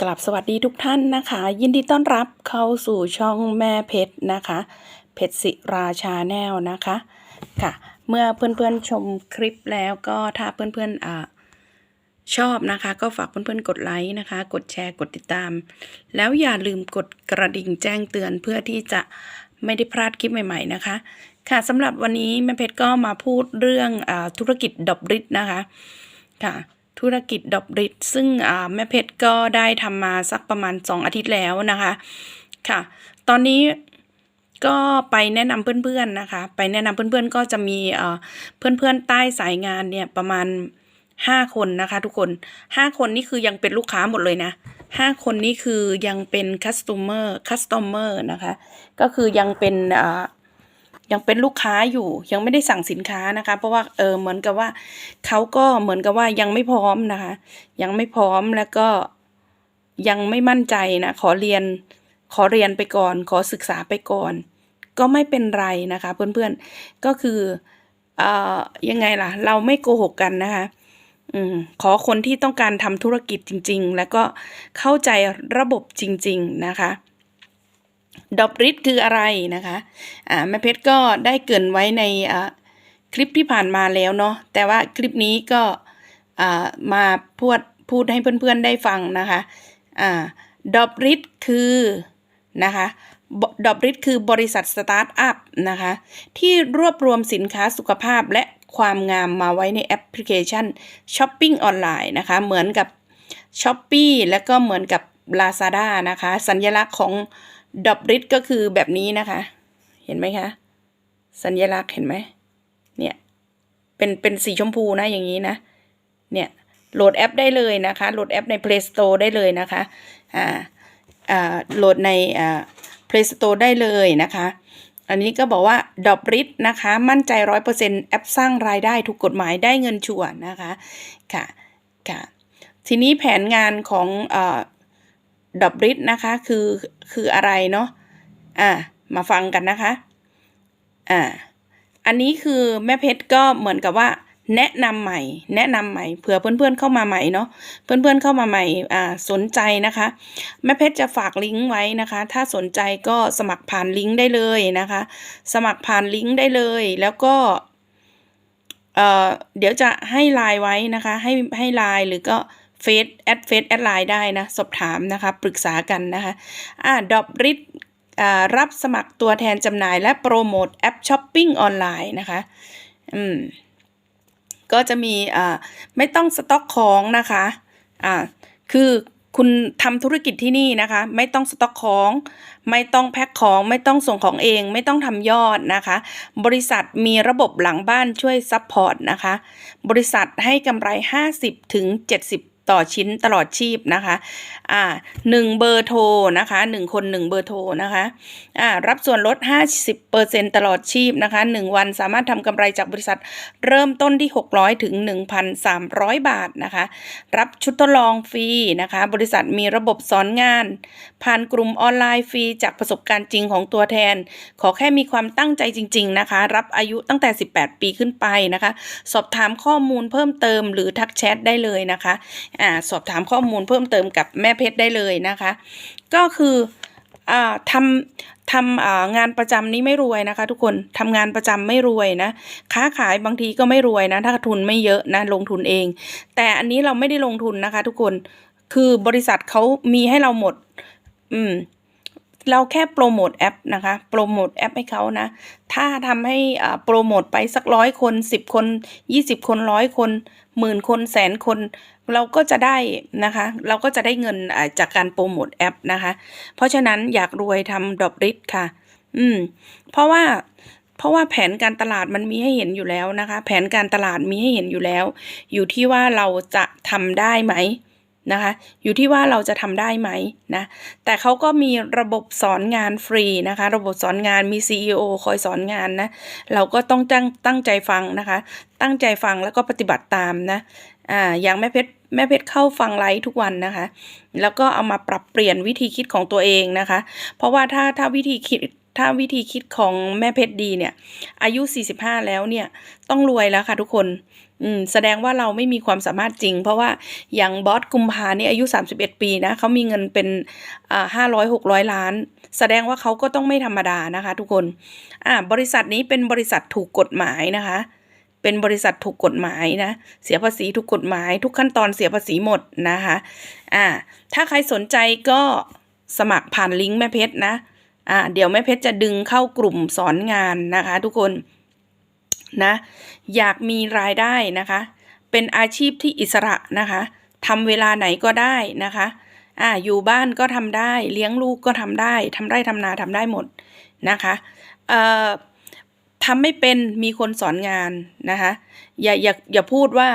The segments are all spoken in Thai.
กลับสวัสดีทุกท่านนะคะ ยินดีต้อนรับเข้าสู่ช่องแม่เพชรนะคะ เพชรศิราชาแนลนะคะค่ะ เมื่อเพื่อนๆชมคลิปแล้วก็ถ้าเพื่อนๆอ่าชอบนะคะ ก็ฝากเพื่อนๆกดไลค์นะคะ กดแชร์กดติดตาม แล้วอย่าลืมกดกระดิ่งแจ้งเตือนเพื่อที่จะไม่ได้พลาดคลิปใหม่ๆนะคะ ค่ะสำหรับวันนี้แม่เพชรก็มาพูดเรื่องอธุรกิจดอกริดนะคะค่ะ ธุรกิจดอกบริดซึ่งแม่เพชรก็ได้ทำมาสักประมาณ 2 อาทิตย์แล้วนะคะค่ะ ตอนนี้ก็ไปแนะนำเพื่อนๆนะคะ ไปแนะนำเพื่อนๆก็จะมีเพื่อนๆใต้สายงานเนี่ยประมาณ 5 คนนะคะ ทุกคน 5 คนนี่คือยังเป็นลูกค้าหมดเลยนะ5คนนี่คือยังเป็นคัสต o เมอร์คัสต o เมอร์นะคะ ก็คือยังเป็น ยังเป็นลูกค้าอยู่ ยังไม่ได้สั่งสินค้านะคะ เพราะว่าเออเหมือนกับว่าเขาก็เหมือนกับว่ายังไม่พร้อมนะคะ ยังไม่พร้อมแล้วก็ยังไม่มั่นใจนะขอเรียนขอเรียนไปก่อน ขอศึกษาไปก่อน ก็ไม่เป็นไรนะคะ เพื่อนๆก็คือเอ่อยังไงล่ะ เราไม่โกหกกันนะคะอืมขอคนที่ต้องการทำธุรกิจจริง ๆ แล้วก็เข้าใจระบบจริง ๆ นะคะ ดอบริดคืออะไรนะคะอ่าแม่เพชรก็ได้เกินไว้ในอ่าคลิปที่ผ่านมาแล้วเนาะแต่ว่าคลิปนี้ก็อ่ามาพูดพูดให้เพื่อนๆได้ฟังนะคะอ่าดอบริดคือนะคะดอบริดคือบริษัทสตาร์ทอัพนะคะที่รวบรวมสินค้าสุขภาพและความงามมาไว้ในแอปพลิเคชันช้อปปิ้งออนไลน์นะคะเหมือนกับ s h อ p e e แล้วก็เหมือนกับ Lazada นะคะ สัญลักษณ์ของ ดอบริดก็คือแบบนี้นะคะ เห็นไหมคะ สัญลักษณ์เห็นไหมเนี่ยเป็นเป็นสีชมพูนะอย่างนี้นะ เนี่ยโหลดแอปได้เลยนะคะ โหลดแอปใน Play Store ได้เลยนะคะ อ่า อ่า โหลดในอ่า Play Store ได้เลยนะคะ อันนี้ก็บอกว่าดอบริดนะคะ มั่นใจร้อยเปอร์เซ็นต์แอปสร้างรายได้ถูกกฎหมายได้เงินชัวร์นะคะ ค่ะ ค่ะ ทีนี้แผนงานของอ่อ ดอบริดนะคะคือคืออะไรเนาะอ่ามาฟังกันนะคะอ่าอันนี้คือแม่เพชรก็เหมือนกับว่าแนะนำใหม่ แนะนำใหม่เผื่อเพื่อนๆเข้ามาใหม่เนาะเพื่อนๆเข้ามาใหม่อ่าสนใจนะคะ แม่เพชรจะฝากลิงก์ไว้นะคะ ถ้าสนใจก็สมัครผ่านลิงก์ได้เลยนะคะ สมัครผ่านลิงก์ได้เลย แล้วก็เอ่อเดี๋ยวจะให้ไลน์ไว้นะคะ ให้ให้ไลน์หรือก็ เฟซแอดเฟซแอดไลน์ได้นะ สอบถามนะคะ ปรึกษากันนะคะอ่าดอบริดรับสมัครตัวแทนจำหน่ายและโปรโมทแอปช้อปปิ้งออนไลน์นะคะ อืม ก็จะมีอ่าไม่ต้องสต็อกของนะคะอ่าคือคุณทำธุรกิจที่นี่นะคะ ไม่ต้องสต็อกของ ไม่ต้องแพ็คของ ไม่ต้องส่งของเอง ไม่ต้องทำยอดนะคะ บริษัทมีระบบหลังบ้านช่วยซัพพอร์ตนะคะ บริษัทให้กำไร 50ถึง70 ต่อชิ้นตลอดชีพนะคะอ่าหนึ่งเบอร์โทรนะคะหนึ่งคนหนึ่งเบอร์โทรนะคะอ่ารับส่วนลด 50%ตลอดชีพนะคะ1วันสามารถทำกำไรจากบริษัทเริ่มต้นที่ 600 ถึง 1,300 บาทนะคะ รับชุดทดลองฟรีนะคะ บริษัทมีระบบสอนงาน ผ่านกลุ่มออนไลน์ฟรีจากประสบการณ์จริงของตัวแทน ขอแค่มีความตั้งใจจริง ๆนะคะ รับอายุตั้งแต่ 18 ปีขึ้นไปนะคะ สอบถามข้อมูลเพิ่มเติมหรือทักแชทได้เลยนะคะอ่าสอบถามข้อมูลเพิ่มเติมกับแม่เพชรได้เลยนะคะ ก็คืออ่าทำทำงานประจำนี้ไม่รวยนะคะ ทุกคนทำงานประจำไม่รวยนะค้าขายบางทีก็ไม่รวยนะ ถ้าทุนไม่เยอะนะลงทุนเอง แต่อันนี้เราไม่ได้ลงทุนนะคะ ทุกคนคือบริษัทเขามีให้เราหมด อืมเราแค่โปรโมทแอปนะคะ โปรโมทแอปให้เขานะ ถ้าทำให้โปรโมทไปสักร้อยคนสิบคนยี่สิบคนร้อยคนหมื่นคนแสนคน เราก็จะได้นะคะ เราก็จะได้เงินจากการโปรโมทแอปนะคะ เพราะฉะนั้นอยากรวยทำดอบริดค่ะ อืม เพราะว่าเพราะว่าแผนการตลาดมันมีให้เห็นอยู่แล้วนะคะ แผนการตลาดมีให้เห็นอยู่แล้ว อยู่ที่ว่าเราจะทำได้ไหมนะคะ อยู่ที่ว่าเราจะทำได้ไหมนะ แต่เขาก็มีระบบสอนงานฟรีนะคะ ระบบสอนงานมี CEO คอยสอนงานนะ เราก็ต้องตั้งตั้งใจฟังนะคะ ตั้งใจฟังแล้วก็ปฏิบัติตามนะ อ่าอย่างแม่เพชรแม่เพชรเข้าฟังไลฟ์ทุกวันนะคะ แล้วก็เอามาปรับเปลี่ยนวิธีคิดของตัวเองนะคะ เพราะว่าถ้าถ้าวิธีคิดถ้าวิธีคิดของแม่เพชรดีเนี่ย อายุ 45 แล้วเนี่ยต้องรวยแล้วค่ะทุกคนอืมแสดงว่าเราไม่มีความสามารถจริง เพราะว่าอย่างบอสกุมภาเนี่ยอายุ 31 ปีนะเขามีเงินเป็นอ่าห้าร้อยหกร้อยล้าน แสดงว่าเขาก็ต้องไม่ธรรมดานะคะ ทุกคนอ่าบริษัทนี้เป็นบริษัทถูกกฎหมายนะคะ เป็นบริษัทถูกกฎหมายนะ เสียภาษีถูกกฎหมาย ทุกขั้นตอนเสียภาษีหมดนะคะอ่าถ้าใครสนใจก็สมัครผ่านลิงก์แม่เพชรนะอ่าเดี๋ยวแม่เพชรจะดึงเข้ากลุ่มสอนงานนะคะทุกคนนะอยากมีรายได้นะคะ เป็นอาชีพที่อิสระนะคะทำเวลาไหนก็ได้นะคะอ่าอยู่บ้านก็ทำได้ เลี้ยงลูกก็ทำได้ทำไร่ทำนาทำได้หมดนะคะเอ่อ ทำไม่เป็นมีคนสอนงานนะคะอย่าอย่าอย่าพูดว่า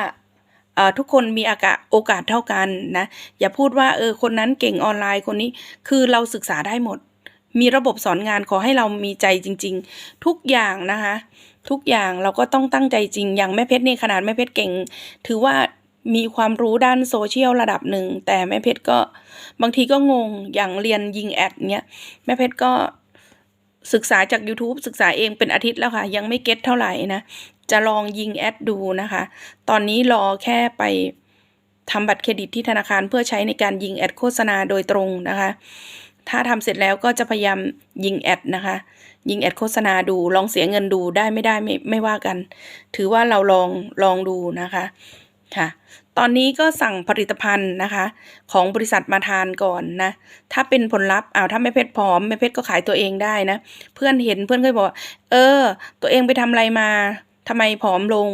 ทุกคนมีอากาศโอกาสเท่ากันนะอย่าพูดว่าเออคนนั้นเก่งออนไลน์คนนี้คือเราศึกษาได้หมด มีระบบสอนงานขอให้เรามีใจจริง ๆ ทุกอย่างนะคะทุกอย่างเราก็ต้องตั้งใจจริง อย่างแม่เพชรนี่ขนาดแม่เพชรเก่ง ถือว่ามีความรู้ด้านโซเชียลระดับหนึ่ง แต่แม่เพชรก็บางทีก็งงอย่างเรียนยิงแอดเนี้ยแม่เพชรก็ ศึกษาจาก YouTube ศึกษาเองเป็นอาทิตย์แล้วค่ะ ยังไม่เก็ตเท่าไหร่นะ จะลองยิงแอดดูนะคะ ตอนนี้รอแค่ไปทำบัตรเครดิตที่ธนาคารเพื่อใช้ในการยิงแอดโฆษณาโดยตรงนะคะ ถ้าทำเสร็จแล้วก็จะพยายามยิงแอดนะคะ ยิงแอดโฆษณาดู ลองเสียเงินดูได้ไม่ได้ไม่ไม่ว่ากัน ถือว่าเราลองลองดูนะคะค่ะ ตอนนี้ก็สั่งผลิตภัณฑ์นะคะ ของบริษัทมาทานก่อนนะ ถ้าเป็นผลลัพธ์อ้าวถ้าแม่เพชรผอมแม่เพชรก็ขายตัวเองได้นะ เพื่อนเห็นเพื่อนก็บอกเออ ตัวเองไปทำอะไรมาทำไมผอมลง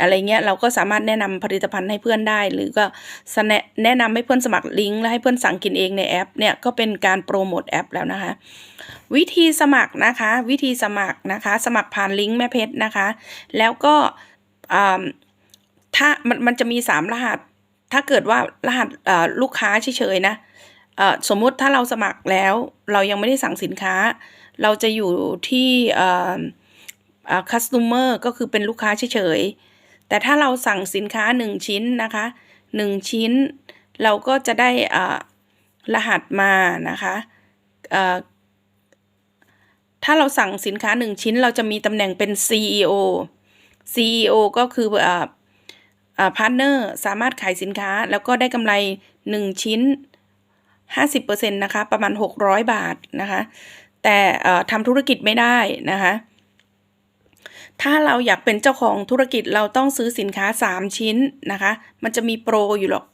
อะไรเงี้ยเราก็สามารถแนะนำผลิตภัณฑ์ให้เพื่อนได้ หรือก็สแนะแนะนำให้เพื่อนสมัครลิงก์แล้วให้เพื่อนสั่งกินเองในแอปเนี่ยก็เป็นการโปรโมทแอปแล้วนะคะ วิธีสมัครนะคะ วิธีสมัครนะคะ สมัครผ่านลิงก์แม่เพชรนะคะ แล้วก็อ่า ถ้ามันมันจะมีสามรหัส ถ้าเกิดว่ารหัสลูกค้าเฉยๆนะสมมุติถ้าเราสมัครแล้วเรายังไม่ได้สั่งสินค้า เราจะอยู่ที่เอ่อเอ่อ customer ก็คือเป็นลูกค้าเฉยๆ แต่ถ้าเราสั่งสินค้าหนึ่งชิ้นนะคะหนึ่งชิ้น เราก็จะได้รหัสมานะคะถ้าเราสั่งสินค้าหนึ่งชิ้น เราจะมีตำแหน่งเป็น CEO CEO ก็คืออ พาร์ทเนอร์สามารถขายสินค้าแล้วก็ได้กำไร 1 ชิ้น 50%นะคะ ประมาณ 600 บาทนะคะ แต่ทำธุรกิจไม่ได้นะคะ ถ้าเราอยากเป็นเจ้าของธุรกิจเราต้องซื้อสินค้า 3 ชิ้นนะคะ มันจะมีโปรอยู่หรอก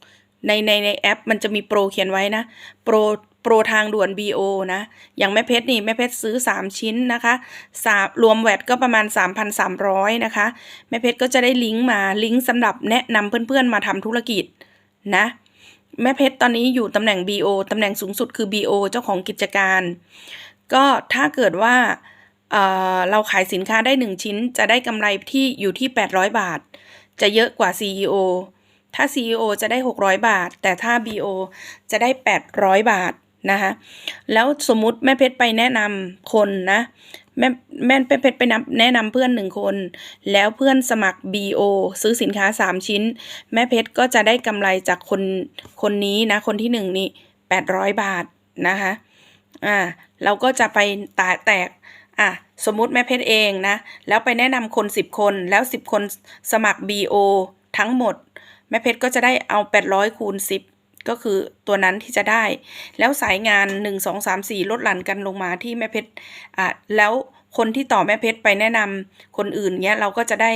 ในในในแอปมันจะมีโปรเขียนไว้นะ โปร โปรทางด่วน BO นะ อย่างแม่เพชรนี่แม่เพชรซื้อ 3 ชิ้นนะคะสามรวมแวดก็ประมาณ 3,300 นะคะ แม่เพชรก็จะได้ลิงก์มาลิงก์สำหรับแนะนำเพื่อนๆมาทำธุรกิจนะแม่เพชรตอนนี้อยู่ตำแหน่ง BO ตำแหน่งสูงสุดคือ BO เจ้าของกิจการ ก็ถ้าเกิดว่าเเราขายสินค้าได้ 1 ชิ้น จะได้กำไรที่อยู่ที่ 800 บาท จะเยอะกว่า CEO ถ้า CEO จะได้ 600 บาท แต่ถ้า BO จะได้ 800 บาท นะคะแล้วสมมุติแม่เพชรไปแนะนำคนนะแม่แม่เพชรไปนแนะนำเพื่อนหนึ่งคน แล้วเพื่อนสมัคร BO ซื้อสินค้า3ชิ้น แม่เพชรก็จะได้กำไรจากคนคนนี้นะ คนที่หนึ่งนี่800บาทนะคะอ่าเราก็จะไปตาแตกอะสมมุติแม่เพชรเองนะ แล้วไปแนะนำคน10คนแล้ว10คนสมัคร BO ทั้งหมด แม่เพชรก็จะได้เอา800คูณ10 ก็คือตัวนั้นที่จะได้ แล้วสายงาน 1 2 3 4 ลดหลั่นกันลงมาที่แม่เพชรอะแล้วคนที่ต่อแม่เพชรไปแนะนำคนอื่นเนี้ยเราก็จะได้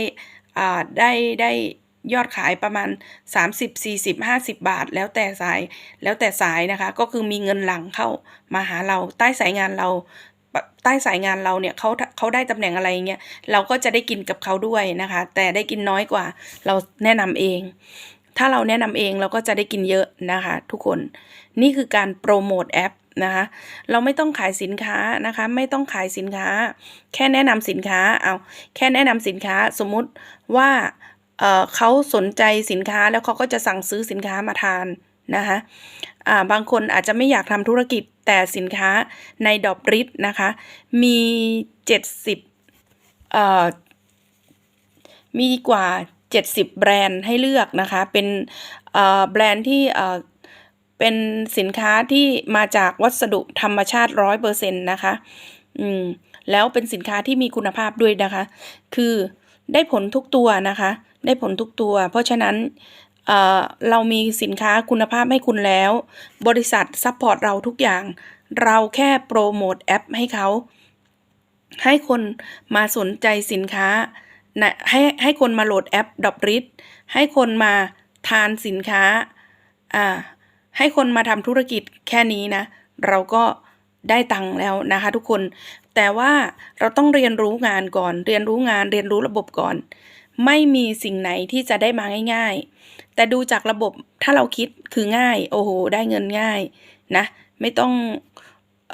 อ่าได้ได้ยอดขายประมาณ 30 40 50 บาท แล้วแต่สายแล้วแต่สายนะคะ ก็คือมีเงินหลังเข้ามาหาเราใต้สายงานเราใต้สายงานเราเนี่ยเขาเขาได้ตำแหน่งอะไรเงี้ยเราก็จะได้กินกับเขาด้วยนะคะ แต่ได้กินน้อยกว่าเราแนะนำเอง ถ้าเราแนะนำเองเราก็จะได้กินเยอะนะคะ ทุกคนนี่คือการโปรโมทแอปนะคะ เราไม่ต้องขายสินค้านะคะ ไม่ต้องขายสินค้า แค่แนะนำสินค้าเอาแค่แนะนำสินค้าสมมุติว่าเเขาสนใจสินค้าแล้วเขาก็จะสั่งซื้อสินค้ามาทานนะคะาบางคนอาจจะไม่อยากทำธุรกิจแต่สินค้าในดอบริดนะคะ มีเจ็ดสิบเอ่อมีกว่า 70 แบรนด์ให้เลือกนะคะ เป็นแบรนด์ที่เป็นสินค้าที่มาจากวัสดุธรรมชาติร้อยเปอร์เซ็นต์นะคะ อืม แล้วเป็นสินค้าที่มีคุณภาพด้วยนะคะ คือได้ผลทุกตัวนะคะ ได้ผลทุกตัว เพราะฉะนั้นเออเรามีสินค้าคุณภาพให้คุณแล้ว บริษัทซัพพอร์ตเราทุกอย่าง เราแค่โปรโมทแอปให้เขา ให้คนมาสนใจสินค้า นะให้ให้คนมาโหลดแอปดอบริดให้คนมาทานสินค้าอ่าให้คนมาทำธุรกิจแค่นี้นะ เราก็ได้ตังค์แล้วนะคะทุกคน แต่ว่าเราต้องเรียนรู้งานก่อน เรียนรู้งานเรียนรู้ระบบก่อน ไม่มีสิ่งไหนที่จะได้มาง่าย ๆ แต่ดูจากระบบถ้าเราคิดคือง่าย โอ้โห ได้เงินง่ายนะ ไม่ต้อง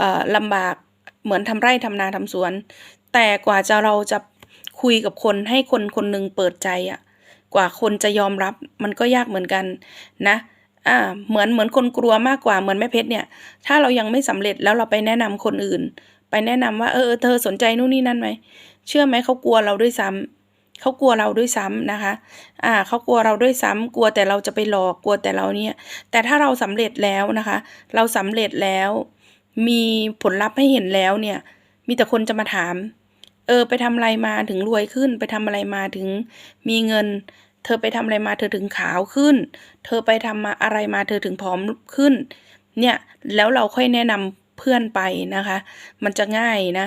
ออลำบากเหมือนทำไร่ทำนาทำสวน แต่กว่าจะเราจะ คุยกับคนให้คนคนหนึ่งเปิดใจอะกว่าคนจะยอมรับมันก็ยากเหมือนกันนะอ่าเหมือนเหมือนคนกลัวมากกว่าเหมือนแม่เพชรเนี่ย ถ้าเรายังไม่สำเร็จแล้วเราไปแนะนำคนอื่น ไปแนะนำว่าเออเธอสนใจนู่นนี่นั่นไหมเชื่อไหมเขากลัวเราด้วยซ้ำเขากลัวเราด้วยซ้ำนะคะ อ่าเขากลัวเราด้วยซ้ำกลัวแต่เราจะไปหลอกกลัวแต่เราเนี่ย แต่ถ้าเราสำเร็จแล้วนะคะ เราสำเร็จแล้ว มีผลลัพธ์ให้เห็นแล้วเนี่ย มีแต่คนจะมาถาม ออไปทำอะไรมาถึงรวยขึ้น ไปทำอะไรมาถึงมีเงิน เธอไปทำอะไรมาเธอถึงขาวขึ้น เธอไปทำมาอะไรมาเธอถึงผอมขึ้น เนี่ยแล้วเราค่อยแนะนำเพื่อนไปนะคะ มันจะง่ายนะ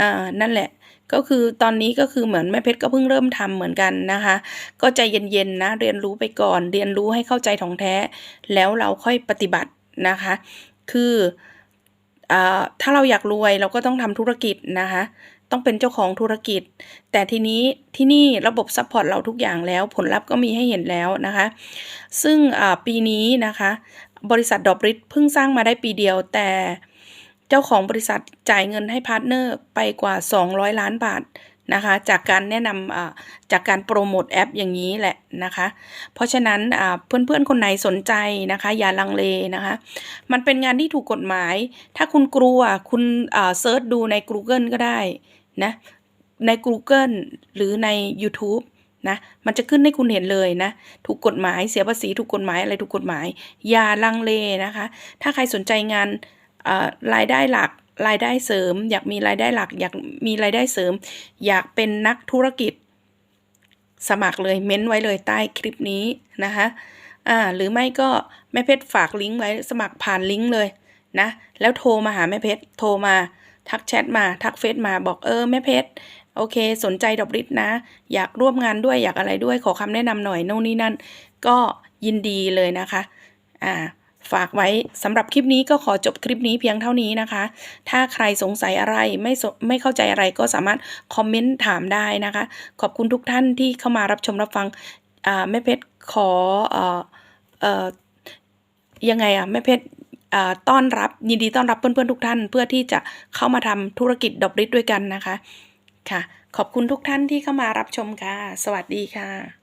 อ่านั่นแหละก็คือตอนนี้ก็คือเหมือนแม่เพชรก็เพิ่งเริ่มทำเหมือนกันนะคะ ก็ใจเย็นๆนะเรียนรู้ไปก่อน เรียนรู้ให้เข้าใจของแท้ แล้วเราค่อยปฏิบัตินะคะ คือ ถ้าเราอยากรวยเราก็ต้องทำธุรกิจนะคะ ต้องเป็นเจ้าของธุรกิจ แต่ทีนี้ที่นี่ระบบซัพพอร์ตเราทุกอย่างแล้ว ผลลัพธ์ก็มีให้เห็นแล้วนะคะ ซึ่งปีนี้นะคะ บริษัทดอบริทเพิ่งสร้างมาได้ปีเดียว แต่เจ้าของบริษัทจ่ายเงินให้พาร์ทเนอร์ไปกว่า 200 ล้านบาท นะคะจากการแนะนำจากการโปรโมทแอปอย่างนี้แหละนะคะ เพราะฉะนั้นเพื่อนๆ คนไหนสนใจนะคะ อย่าลังเลนะคะ มันเป็นงานที่ถูกกฎหมาย ถ้าคุณกลัวคุณเซิร์ชดูใน Google ก็ได้นะใน Google หรือใน YouTube นะมันจะขึ้นให้คุณเห็นเลยนะ ถูกกฎหมายเสียภาษีถูกกฎหมายอะไรถูกกฎหมาย อย่าลังเลนะคะ ถ้าใครสนใจงานรายได้หลัก รายได้เสริม อยากมีรายได้หลัก อยากมีรายได้เสริม อยากเป็นนักธุรกิจ สมัครเลยเม้นไว้เลยใต้คลิปนี้นะคะอ่าหรือไม่ก็แม่เพชรฝากลิงก์ไว้สมัครผ่านลิงก์เลยนะแล้วโทรมาหาแม่เพชรโทรมาทักแชทมาทักเฟซมาบอกเออแม่เพชรโอเค สนใจดอกริดนะ อยากร่วมงานด้วยอยากอะไรด้วยขอคำแนะนำหน่อยโน่นนี่นั่น ก็ยินดีเลยนะคะ อ่า ฝากไว้สำหรับคลิปนี้ก็ขอจบคลิปนี้เพียงเท่านี้นะคะ ถ้าใครสงสัยอะไรไม่ไม่เข้าใจอะไรก็สามารถคอมเมนต์ถามได้นะคะ ขอบคุณทุกท่านที่เข้ามารับชมรับฟังอ่าแม่เพชรขอเอ่อเอ่อยังไงอะแม่เพชรอ่าต้อนรับยินดีต้อนรับเพื่อนๆทุกท่าน เพื่อที่จะเข้ามาทำธุรกิจดอกริดด้วยกันนะคะค่ะ ขอบคุณทุกท่านที่เข้ามารับชมค่ะ สวัสดีค่ะ